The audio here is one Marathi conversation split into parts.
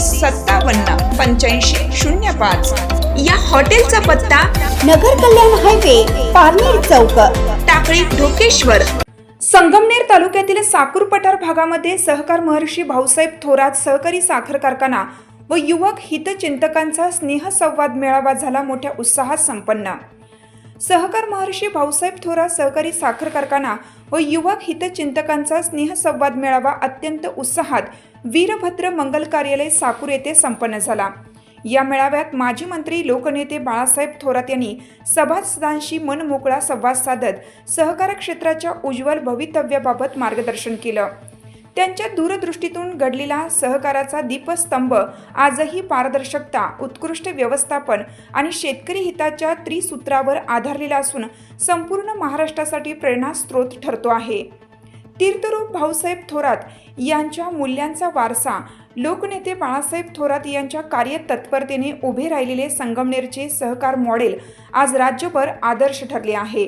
तीस सत्तावन्न पंच्याऐंशी शून्य पाच. या हॉटेलचा पत्ता नगर कल्याण हायवे पारनेर चौक. टाकळी ढोकेश्वर. संगमनेर तालुक्यातील साकूर पठार भागामध्ये सहकार महर्षी भाऊसाहेब थोरात सहकारी साखर कारखाना व युवक हितचिंतकांचा स्नेहसंवाद मेळावा झाला मोठ्या उत्साहात संपन्न. सहकार महर्षी भाऊसाहेब थोरात सहकारी साखर कारखाना व युवक हितचिंतकांचा स्नेहसंवाद मेळावा अत्यंत उत्साहात वीरभद्र मंगल कार्यालय साकूर येथे संपन्न झाला. या मेळाव्यात माजी मंत्री लोकनेते बाळासाहेब थोरात यांनी सभासदांशी मनमोकळा संवाद साधत सहकार क्षेत्राच्या उज्ज्वल भवितव्याबाबत मार्गदर्शन केलं. त्यांच्या दूरदृष्टीतून घडलेला सहकाराचा दीपस्तंभ आजही पारदर्शकता उत्कृष्ट व्यवस्थापन आणि शेतकरी हिताच्या त्रिसूत्रावर आधारलेला असून संपूर्ण महाराष्ट्रासाठी प्रेरणास्त्रोत ठरतो आहे. तीर्थरूप भाऊसाहेब थोरात यांच्या मूल्यांचा वारसा लोकनेते बाळासाहेब थोरात यांच्या कार्यतत्परतेने उभे राहिलेले संगमनेरचे सहकार मॉडेल आज राज्यभर आदर्श ठरले आहे.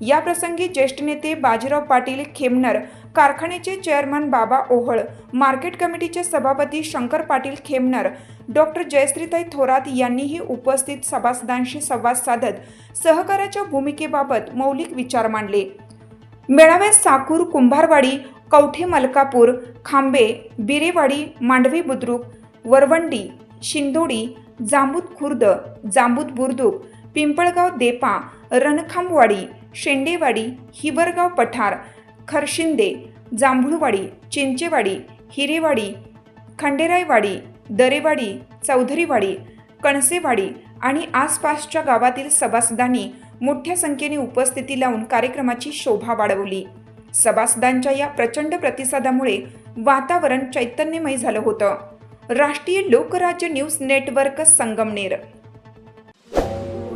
या प्रसंगी ज्येष्ठ नेते बाजीराव पाटील खेमनर कारखान्याचे चेअरमन बाबा ओहळ मार्केट कमिटीचे सभापती शंकर पाटील खेमनर डॉक्टर जयश्रीताई थोरात यांनीही उपस्थित सभासदांशी संवाद साधत सहकाराच्या भूमिकेबाबत मौलिक विचार मांडले. मेळाव्यात साकूर कुंभारवाडी कवठे मलकापूर खांबे बिरेवाडी मांडवी बुद्रुक वरवंडी शिंदोडी जांबूत खुर्द जांबूत बुर्दुक पिंपळगाव देपा रणखांबवाडी शेंडेवाडी हिवरगाव पठार खरशिंदे जांभूळवाडी चिंचेवाडी हिरेवाडी खंडेरायवाडी दरेवाडी चौधरीवाडी कणसेवाडी आणि आसपासच्या गावातील सभासदांनी मोठ्या संख्येने उपस्थिती लावून कार्यक्रमाची शोभा वाढवली. सभासदांच्या या प्रचंड प्रतिसादामुळे वातावरण चैतन्यमय झालं होतं. राष्ट्रीय लोकराज्य न्यूज नेटवर्क संगमनेर